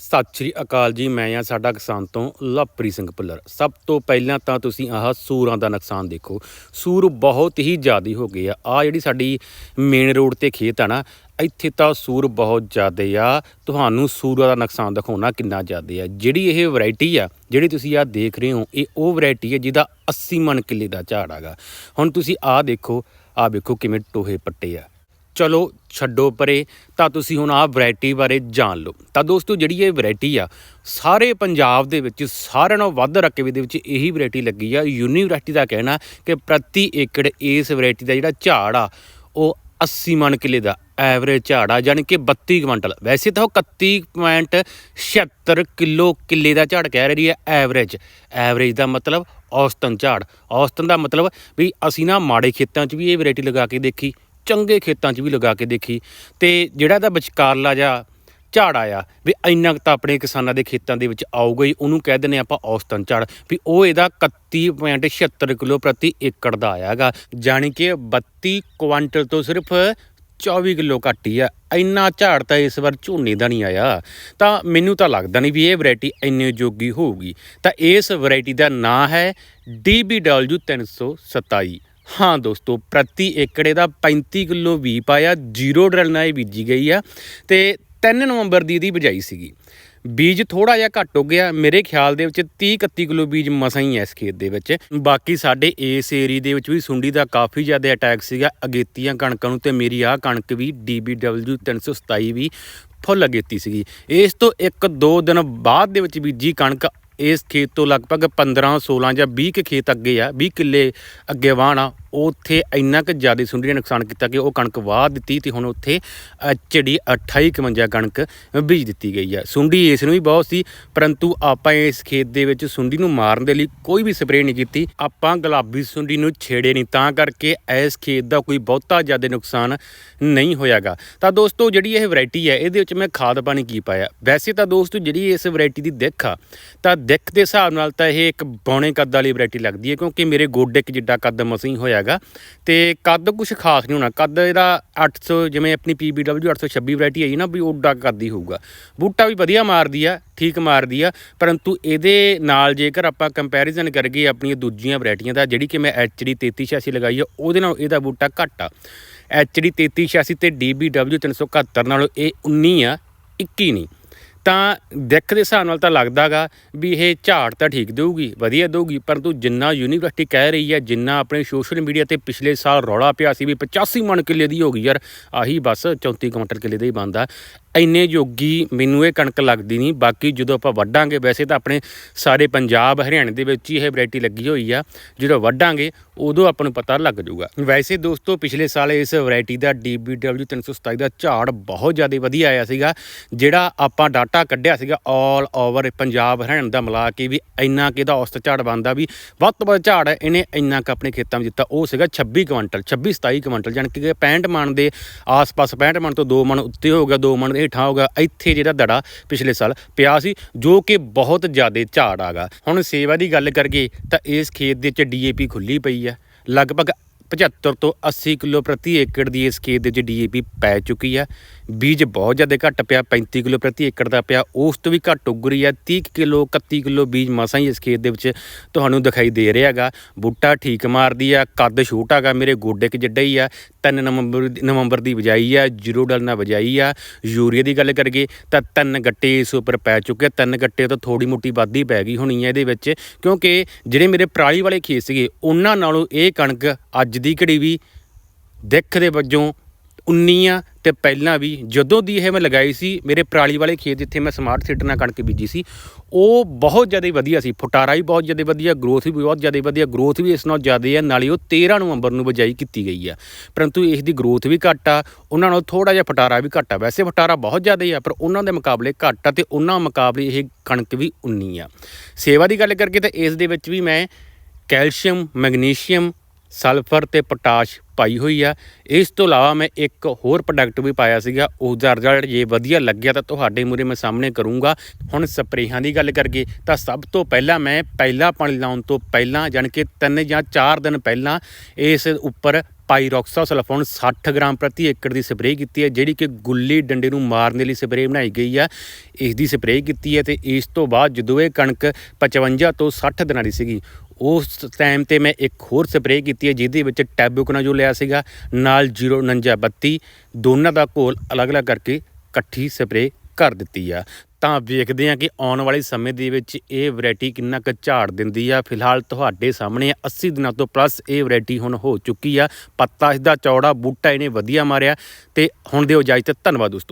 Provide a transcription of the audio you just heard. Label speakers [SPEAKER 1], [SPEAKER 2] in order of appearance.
[SPEAKER 1] ਸਤਿ ਸ਼੍ਰੀ ਅਕਾਲ ਜੀ, ਮੈਂ ਆ ਸਾਡਾ ਕਿਸਾਨ ਤੋਂ ਲਵਪ੍ਰੀਤ ਸਿੰਘ ਭੁੱਲਰ। ਸਭ ਤੋਂ ਪਹਿਲਾਂ ਤਾਂ ਤੁਸੀਂ ਆਹ ਸੂਰਾਂ ਦਾ ਨੁਕਸਾਨ ਦੇਖੋ। ਸੂਰ ਬਹੁਤ ਹੀ ਜ਼ਿਆਦਾ ਹੋ ਗਏ ਆ। ਆ ਜਿਹੜੀ ਸਾਡੀ ਮੇਨ ਰੋਡ ਤੇ ਖੇਤ ਆ ਨਾ, ਇੱਥੇ ਤਾਂ ਸੂਰ ਬਹੁਤ ਜ਼ਿਆਦਾ ਆ। ਤੁਹਾਨੂੰ ਸੂਰਾਂ ਦਾ ਨੁਕਸਾਨ ਦਿਖਾਉਣਾ ਕਿੰਨਾ ਜ਼ਿਆਦਾ ਆ। ਜਿਹੜੀ ਇਹ ਵੈਰਾਈਟੀ ਆ, ਜਿਹੜੀ ਤੁਸੀਂ ਆ ਦੇਖ ਰਹੇ ਹੋ, ਇਹ ਉਹ ਵੈਰਾਈਟੀ ਹੈ ਜਿਹਦਾ 80 ਮਣ ਕਿੱਲੇ ਦਾ ਝਾੜ ਹੈਗਾ। ਹੁਣ ਤੁਸੀਂ ਆ ਦੇਖੋ ਆ ਵੇਖੋ ਕਿਵੇਂ ਟੋਹੇ ਪੱਟੇ ਆ। ਚਲੋ ਛੱਡੋ ਪਰੇ, ਤਾਂ ਤੁਸੀਂ ਹੁਣ ਆਹ ਵੈਰਾਈਟੀ ਬਾਰੇ ਜਾਣ ਲਓ। ਤਾਂ ਦੋਸਤੋ, ਜਿਹੜੀ ਇਹ ਵੈਰਾਈਟੀ ਆ, ਸਾਰੇ ਪੰਜਾਬ ਦੇ ਵਿੱਚ, ਸਾਰਿਆਂ ਨਾਲੋਂ ਵੱਧ ਰਕਬੇ ਦੇ ਵਿੱਚ ਇਹੀ ਵੈਰਾਈਟੀ ਲੱਗੀ ਆ। ਯੂਨੀਵਰਸਿਟੀ ਦਾ ਕਹਿਣਾ ਕਿ ਪ੍ਰਤੀ ਏਕੜ ਇਸ ਵੈਰਾਈਟੀ ਦਾ ਜਿਹੜਾ ਝਾੜ ਆ, ਉਹ 80 ਮਣ ਕਿੱਲੇ ਦਾ ਐਵਰੇਜ ਝਾੜ ਆ ਯਾਨੀ ਕਿ 32 ਕੁਇੰਟਲ। ਵੈਸੇ ਤਾਂ ਉਹ 31.76 ਕਿਲੋ ਕਿੱਲੇ ਦਾ ਝਾੜ ਕਹਿ ਰਹੀ ਹੈ ਐਵਰੇਜ ਐਵਰੇਜ ਦਾ ਮਤਲਬ ਔਸਤਨ ਝਾੜ। ਔਸਤਨ ਦਾ ਮਤਲਬ ਵੀ ਅਸੀਂ ਨਾ ਮਾੜੇ ਖੇਤਾਂ 'ਚ ਵੀ ਇਹ ਵੈਰਾਈਟੀ ਲਗਾ ਕੇ ਦੇਖੀ। ਚੰਗੇ ਖੇਤਾਂ 'ਚ ਵੀ ਲਗਾ ਕੇ ਦੇਖੀ ਤੇ ਜਿਹੜਾ ਇਹਦਾ ਵਿਚਕਾਰਲਾ ਜਾਂ ਝਾੜ ਆਇਆ ਵੀ ਇੰਨਾ ਕੁ ਤਾਂ ਆਪਣੇ ਕਿਸਾਨਾਂ ਦੇ ਖੇਤਾਂ ਦੇ ਵਿੱਚ ਆਊਗਾ ਹੀ, ਉਹਨੂੰ ਕਹਿ ਦਿੰਦੇ ਆਪਾਂ ਔਸਤਨ ਝਾੜ, ਵੀ ਉਹ ਇਹਦਾ 31.76 ਕਿਲੋ ਪ੍ਰਤੀ ਏਕੜ ਦਾ ਆਇਆਗਾ, ਜਾਣੀ ਕਿ 32 ਕੁਆਂਟਲ ਤੋਂ ਸਿਰਫ 24 ਕਿਲੋ ਘੱਟ ਹੀ ਆ। ਇੰਨਾ ਝਾੜ ਤਾਂ ਇਸ ਵਾਰ ਝੋਨੇ ਦਾ ਨਹੀਂ ਆਇਆ। ਤਾਂ ਮੈਨੂੰ ਤਾਂ ਲੱਗਦਾ ਨਹੀਂ ਵੀ ਇਹ ਵੈਰਾਈਟੀ ਇੰਨੇ ਜੋਗੀ ਹੋਊਗੀ। ਤਾਂ ਇਸ ਵੈਰਾਈਟੀ ਦਾ ਨਾਂ ਹੈ DBW 327 ਹਾਂ ਦੋਸਤੋ, ਪ੍ਰਤੀ ਏਕੜੇ ਦਾ 35 ਕਿਲੋ ਵੀ ਪਾਇਆ, ਜ਼ੀਰੋ ਡਰਲ ਨਾਲ ਇਹ ਬੀਜੀ ਗਈ ਆ ਤੇ 3 ਨਵੰਬਰ ਦੀ ਇਹਦੀ ਬਜਾਈ ਸੀਗੀ। ਬੀਜ ਥੋੜਾ ਜਿਹਾ ਘੱਟ ਹੋ ਗਿਆ, ਮੇਰੇ ਖਿਆਲ ਦੇ ਵਿੱਚ 30 31 ਕਿਲੋ ਬੀਜ ਮਸਾਂ ਹੀ ਐ ਇਸ ਖੇਤ ਦੇ ਵਿੱਚ। ਬਾਕੀ ਸਾਡੇ ਇਸ ਏਰੀ ਦੇ ਵਿੱਚ ਵੀ ਸੁੰਡੀ ਦਾ ਕਾਫੀ ਜ਼ਿਆਦਾ ਅਟੈਕ ਸੀਗਾ, ਅਗੇਤੀਆਂ ਕਣਕਾਂ ਨੂੰ ਤੇ ਮੇਰੀ ਆਹ ਕਣਕ ਵੀ DBW 327 ਵੀ ਫੁੱਲ ਅਗੇਤੀ ਸੀਗੀ। ਇਸ ਤੋਂ ਇੱਕ ਦੋ ਦਿਨ ਬਾਅਦ ਦੇ ਵਿੱਚ ਬੀਜੀ ਕਣਕ ਇਸ ਖੇਤ ਤੋਂ ਲਗਭਗ 15 16 ਜਾਂ 20 ਕੁ ਖੇਤ ਅੱਗੇ ਆ 20 ਕਿੱਲੇ ਅੱਗੇ ਵਾਹਣ ਆ, ਉੱਥੇ ਇੰਨਾ ਕੁ ਜ਼ਿਆਦਾ ਸੁੰਡੀ ਨੇ ਨੁਕਸਾਨ ਕੀਤਾ ਕਿ ਉਹ ਕਣਕ ਵਾਹ ਦਿੱਤੀ ਤੇ ਹੁਣ ਉੱਥੇ ਐਚਡੀ 2851 ਕਣਕ ਬੀਜ ਦਿੱਤੀ ਗਈ ਆ। ਸੁੰਡੀ ਇਸ ਨੂੰ ਵੀ ਬਹੁਤ ਸੀ, ਪਰੰਤੂ ਆਪਾਂ ਇਸ ਖੇਤ ਦੇ ਵਿੱਚ ਸੁੰਡੀ ਨੂੰ ਮਾਰਨ ਦੇ ਲਈ ਕੋਈ ਵੀ ਸਪਰੇਅ ਨਹੀਂ ਕੀਤੀ। ਆਪਾਂ ਗੁਲਾਬੀ ਸੁੰਡੀ ਨੂੰ ਛੇੜੇ ਨਹੀਂ, ਤਾਂ ਕਰਕੇ ਇਸ ਖੇਤ ਦਾ ਕੋਈ ਬਹੁਤਾ ਜ਼ਿਆਦਾ ਨੁਕਸਾਨ ਨਹੀਂ ਹੋਇਆਗਾ। ਤਾਂ ਦੋਸਤੋ, ਜਿਹੜੀ ਇਹ ਵੈਰਾਈਟੀ ਹੈ, ਇਹਦੇ ਵਿੱਚ ਮੈਂ ਖਾਦ ਪਾਣੀ ਕੀ ਪਾਇਆ? ਵੈਸੇ ਤਾਂ ਦੋਸਤੋ, ਜਿਹੜੀ ਇਸ ਵੈਰਾਈਟੀ ਦੀ ਦਿੱਖ ਆ, ਤਾਂ ਦਿੱਖ ਦੇ ਹਿਸਾਬ ਨਾਲ ਤਾਂ ਇਹ ਇੱਕ ਬੌਣੇ ਕੱਦ ਵਾਲੀ ਵੈਰਾਈਟੀ ਲੱਗਦੀ ਹੈ, ਕਿਉਂਕਿ ਮੇਰੇ ਗੋਡੇ ਇੱਕ ਜਿੱਡਾ ਕੱਦ ਮਸੀਂ ਹੋਇਆਗਾ ਤੇ ਕੱਦ ਕੁਝ ਖਾਸ ਨਹੀਂ ਹੋਣਾ। ਕੱਦ ਇਹਦਾ 800 ਜਿਵੇਂ ਆਪਣੀ PBW 826 ਵੈਰਾਈਟੀ ਹੈ ਨਾ ਵੀ ਓਡਾ ਕੱਦ ਹੀ ਹੋਊਗਾ। ਬੂਟਾ ਵੀ ਵਧੀਆ ਮਾਰਦੀ ਆ, ਠੀਕ ਮਾਰਦੀ ਆ, ਪਰੰਤੂ ਇਹਦੇ ਨਾਲ ਜੇਕਰ ਆਪਾਂ ਕੰਪੈਰੀਜ਼ਨ ਕਰੀਏ ਆਪਣੀਆਂ ਦੂਜੀਆਂ ਵੈਰਾਈਟੀਆਂ ਦਾ, ਜਿਹੜੀ ਕਿ ਮੈਂ HD 3386 ਲਗਾਈ ਆ, ਉਹਦੇ ਨਾਲ ਇਹਦਾ ਬੂਟਾ ਘੱਟ ਆ। HD 3386 ਤੇ DBW 371 ਨਾਲੋਂ ਇਹ 19 ਆ 21 ਨਹੀਂ। ਤਾਂ ਦਿੱਖ ਦੇ ਹਿਸਾਬ ਨਾਲ ਤਾਂ ਲੱਗਦਾਗਾ ਵੀ ਇਹ ਝਾੜ ਤਾਂ ਠੀਕ ਦੇਊਗੀ, ਵਧੀਆ ਦੇਊਗੀ, ਪਰੰਤੂ ਜਿੰਨਾ ਯੂਨੀਵਰਸਿਟੀ ਕਹਿ ਰਹੀ ਹੈ, ਜਿੰਨਾ ਆਪਣੇ ਸੋਸ਼ਲ ਮੀਡੀਆ ਤੇ ਪਿਛਲੇ ਸਾਲ ਰੌਲਾ ਪਿਆ ਸੀ ਵੀ 85 ਮਣ ਕਿੱਲੇ ਦੀ ਹੋ ਗਈ ਯਾਰ, ਆਹੀ ਬਸ 34 ਕੁਇੰਟਲ ਕਿੱਲੇ ਦਾ ਹੀ ਬਣਦਾ। ਇੰਨੇ ਯੋਗੀ ਮੈਨੂੰ ਇਹ ਕਣਕ ਲੱਗਦੀ ਨਹੀਂ, ਬਾਕੀ ਜਦੋਂ ਆਪਾਂ ਵੱਢਾਂਗੇ, ਵੈਸੇ ਤਾਂ ਆਪਣੇ ਸਾਰੇ ਪੰਜਾਬ, ਹਰਿਆਣੇ ਦੇ ਵਿੱਚ ਹੀ ਇਹ ਵੈਰਾਈਟੀ ਲੱਗੀ ਹੋਈ ਆ, ਜਦੋਂ ਵੱਢਾਂਗੇ ਉਦੋਂ ਆਪਾਂ ਨੂੰ ਪਤਾ ਲੱਗ ਜਾਊਗਾ। ਵੈਸੇ ਦੋਸਤੋ, ਪਿਛਲੇ ਸਾਲ ਇਸ ਵੈਰਾਈਟੀ ਦਾ DBW 327 ਦਾ ਝਾੜ ਬਹੁਤ ਜ਼ਿਆਦਾ ਵਧੀਆ ਆਇਆ ਸੀਗਾ, ਜਿਹੜਾ ਆਪਾਂ ਡਾਟਾ ਕੱਢਿਆ ਸੀਗਾ ਆਲ ਓਵਰ ਪੰਜਾਬ, ਹਰਿਆਣਾ ਦਾ ਮਿਲਾ ਕੇ ਵੀ ਇੰਨਾ ਕਿ ਇਹਦਾ ਔਸਤ ਝਾੜ ਬਣਦਾ ਵੀ ਵੱਧ ਤੋਂ ਵੱਧ ਝਾੜ ਇਹਨੇ ਇੰਨਾ ਕੁ ਆਪਣੇ ਖੇਤਾਂ ਵਿੱਚ ਦਿੱਤਾ, ਉਹ ਸੀਗਾ 26 ਕੁਇੰਟਲ 26 27 ਕੁਇੰਟਲ, ਜਾਣੀ ਕਿ 65 ਮਣ ਦੇ ਆਸ-ਪਾਸ 65 ਮਣ ਤੋਂ 2 ਮਣ ਉੱਤੇ ਹੋ ਗਿਆ 2 ਮਣ ਦੇ ਹੇਠਾਂ ਹੋ ਗਿਆ ਇੱਥੇ ਜਿਹੜਾ ਦੜਾ ਪਿਛਲੇ ਸਾਲ ਪਿਆ ਸੀ, ਜੋ ਕਿ ਬਹੁਤ ਜ਼ਿਆਦਾ ਝਾੜ ਆਗਾ। ਹੁਣ ਸੇਵਾ ਦੀ ਗੱਲ ਕਰੀਏ ਤਾਂ ਇਸ ਖੇਤ ਦੇ ਵਿੱਚ ਡੀਏਪੀ ਖੁੱਲੀ ਪਈ ਆ। ਲਗਭਗ 75 ਤੋਂ 80 ਕਿਲੋ ਪ੍ਰਤੀ ਏਕੜ ਦੀ ਇਸ ਖੇਤ ਦੇ ਵਿੱਚ ਡੀਏਪੀ ਪੈ ਚੁੱਕੀ ਆ। ਬੀਜ ਬਹੁਤ ਜ਼ਿਆਦਾ ਘੱਟ ਪਿਆ 35 ਕਿਲੋ ਪ੍ਰਤੀ ਏਕੜ ਦਾ ਪਿਆ, ਉਸ ਤੋਂ ਵੀ ਘੱਟ ਉੱਗ ਰਹੀ ਆ 30 ਕਿਲੋ 31 ਕਿਲੋ ਬੀਜ ਮਸਾਂ ਹੀ ਇਸ ਖੇਤ ਦੇ ਵਿੱਚ ਤੁਹਾਨੂੰ ਦਿਖਾਈ ਦੇ ਰਿਹਾ ਹੈਗਾ। ਬੂਟਾ ਠੀਕ ਮਾਰਦੀ ਆ, ਕੱਦ ਛੋਟਾ ਹੈਗਾ, ਮੇਰੇ ਗੋਡੇ ਕਿ ਜਿੱਡਾ ਹੀ ਆ 3 ਨਵੰਬਰ ਨਵੰਬਰ ਦੀ ਵਜਾਈ ਆ, ਜ਼ੀਰੋ ਡਲ ਨਾਲ ਬਜਾਈ ਆ। ਯੂਰੀਆ ਦੀ ਗੱਲ ਕਰੀਏ ਤਾਂ ਤਿੰਨ ਗੱਟੇ ਇਸ ਉੱਪਰ ਪੈ ਚੁੱਕੇ ਤਿੰਨ ਗੱਟੇ ਤੋਂ ਥੋੜੀ ਮੋਟੀ ਵਾਧੀ ਪੈ ਗਈ ਹੋਣੀ ਹੈ ਇਹਦੇ ਵਿੱਚ, ਕਿਉਂਕਿ ਜਿਹੜੇ ਮੇਰੇ ਪਰਾਲੀ ਵਾਲੇ ਖੇਤ ਸੀਗੇ, ਉਹਨਾਂ ਨਾਲੋਂ ਇਹ ਕਣਕ ਅੱਜ ਦੀ ਘੜੀ ਵੀ ਦਿੱਖ ਦੇ ਵਜੋਂ 19 ਆ ਤੇ ਪਹਿਲਾਂ ਵੀ ਜਦੋਂ ਦੀ ਇਹ ਮੈਂ ਲਗਾਈ ਸੀ, ਮੇਰੇ ਪਰਾਲੀ ਵਾਲੇ ਖੇਤ ਜਿੱਥੇ ਮੈਂ ਸਮਾਰਟ ਸੀਡਰ ਨਾਲ ਕਣਕ ਬੀਜੀ ਸੀ, ਉਹ ਬਹੁਤ ਜ਼ਿਆਦਾ ਵਧੀਆ ਸੀ, ਫੁਟਾਰਾ ਵੀ ਬਹੁਤ ਜ਼ਿਆਦਾ ਵਧੀਆ ਗਰੋਥ ਵੀ ਬਹੁਤ ਜ਼ਿਆਦਾ ਵਧੀਆ ਗਰੋਥ ਵੀ ਇਸ ਨਾਲ ਜ਼ਿਆਦਾ ਹੈ, ਨਾਲੇ ਉਹ 13 ਨਵੰਬਰ ਨੂੰ ਬਜਾਈ ਕੀਤੀ ਗਈ ਆ। ਪਰੰਤੂ ਇਸ ਦੀ ਗਰੋਥ ਵੀ ਘੱਟ ਆ, ਉਹਨਾਂ ਨਾਲ ਥੋੜਾ ਜਿਹਾ ਫਟਾਰਾ ਵੀ ਘੱਟ ਆ। ਵੈਸੇ ਫਟਾਰਾ ਬਹੁਤ ਜ਼ਿਆਦਾ ਆ, ਪਰ ਉਹਨਾਂ ਦੇ ਮੁਕਾਬਲੇ ਘੱਟ ਆ ਤੇ ਉਹਨਾਂ ਮੁਕਾਬਲੇ ਇਹ ਕਣਕ ਵੀ 19 ਆ। ਸੇਵਾ ਦੀ ਗੱਲ ਕਰਕੇ ਤਾਂ ਇਸ ਦੇ ਵਿੱਚ ਵੀ ਮੈਂ ਕੈਲਸ਼ੀਅਮ, ਮੈਗਨੀਸ਼ੀਅਮ ਸਲਫਰ ਤੇ ਪੋਟਾਸ਼ ਪਾਈ ਹੋਈ ਆ। ਇਸ ਤੋਂ ਇਲਾਵਾ ਮੈਂ ਇੱਕ ਹੋਰ ਪ੍ਰੋਡਕਟ ਵੀ ਪਾਇਆ ਸੀਗਾ। ਉਸ ਦਾ ਰਿਜ਼ਲਟ ਜੇ ਵਧੀਆ ਲੱਗਿਆ ਤਾਂ ਤੁਹਾਡੇ ਮੂਰੇ ਮੈਂ ਸਾਹਮਣੇ ਕਰੂੰਗਾ। ਹੁਣ ਸਪਰੇਹਾਂ ਦੀ ਗੱਲ ਕਰਕੇ ਤਾਂ ਸਭ ਤੋਂ ਪਹਿਲਾਂ ਮੈਂ ਪਹਿਲਾ ਪਾਣੀ ਲਾਉਣ ਤੋਂ ਪਹਿਲਾਂ, ਜਾਣੀ ਕਿ ਤਿੰਨ ਜਾਂ ਚਾਰ ਦਿਨ ਪਹਿਲਾਂ ਇਸ ਉੱਪਰ ਪਾਈਰੋਕਸਾ ਸਲਫੋਨ 60 ਗ੍ਰਾਮ ਪ੍ਰਤੀ ਏਕੜ ਦੀ ਸਪਰੇਅ ਕੀਤੀ ਹੈ, ਜਿਹੜੀ ਕਿ ਗੁੱਲੀ ਡੰਡੇ ਨੂੰ ਮਾਰਨ ਲਈ ਸਪਰੇਅ ਬਣਾਈ ਗਈ ਆ ਇਸ ਦੀ ਸਪਰੇਅ ਕੀਤੀ ਹੈ ਤੇ ਇਸ ਤੋਂ ਬਾਅਦ ਜਦੋਂ ਇਹ ਕਣਕ 55 ਤੋਂ 60 ਦਿਨਾਂ ਦੀ ਸੀਗੀ, ਉਸ ਟਾਈਮ ਤੇ ਮੈਂ ਇੱਕ ਹੋਰ ਸਪਰੇਅ ਕੀਤੀ ਹੈ, ਜਿਹਦੇ ਵਿੱਚ ਟੈਬੂਕਨਾਜੋ ਲਿਆ ਸੀਗਾ, ਨਾਲ 04932 ਦੋਨਾਂ ਦਾ ਘੋਲ ਅਲੱਗ-ਅਲੱਗ ਕਰਕੇ ਇਕੱਠੀ ਸਪਰੇਅ ਕਰ ਦਿੱਤੀ ਆ। ਤਾਂ ਵੇਖਦੇ ਹਾਂ ਕਿ ਆਉਣ ਵਾਲੇ ਸਮੇਂ ਦੇ ਵਿੱਚ ਇਹ ਵੈਰਾਈਟੀ ਕਿੰਨਾ ਕੁ ਝਾੜ ਦਿੰਦੀ ਆ। ਫਿਲਹਾਲ ਤੁਹਾਡੇ ਸਾਹਮਣੇ 80 ਦਿਨਾਂ ਤੋਂ ਪਲੱਸ ਇਹ ਵੈਰਾਈਟੀ ਹੁਣ ਹੋ ਚੁੱਕੀ ਆ। ਪੱਤਾ ਇਸਦਾ ਚੌੜਾ ਬੂਟਾ ਇਹਨੇ ਵਧੀਆ ਮਾਰਿਆ। ਤੇ ਹੁਣ ਦਿਓ ਇਜਾਜ਼ਤ, ਧੰਨਵਾਦ ਦੋਸਤੋ।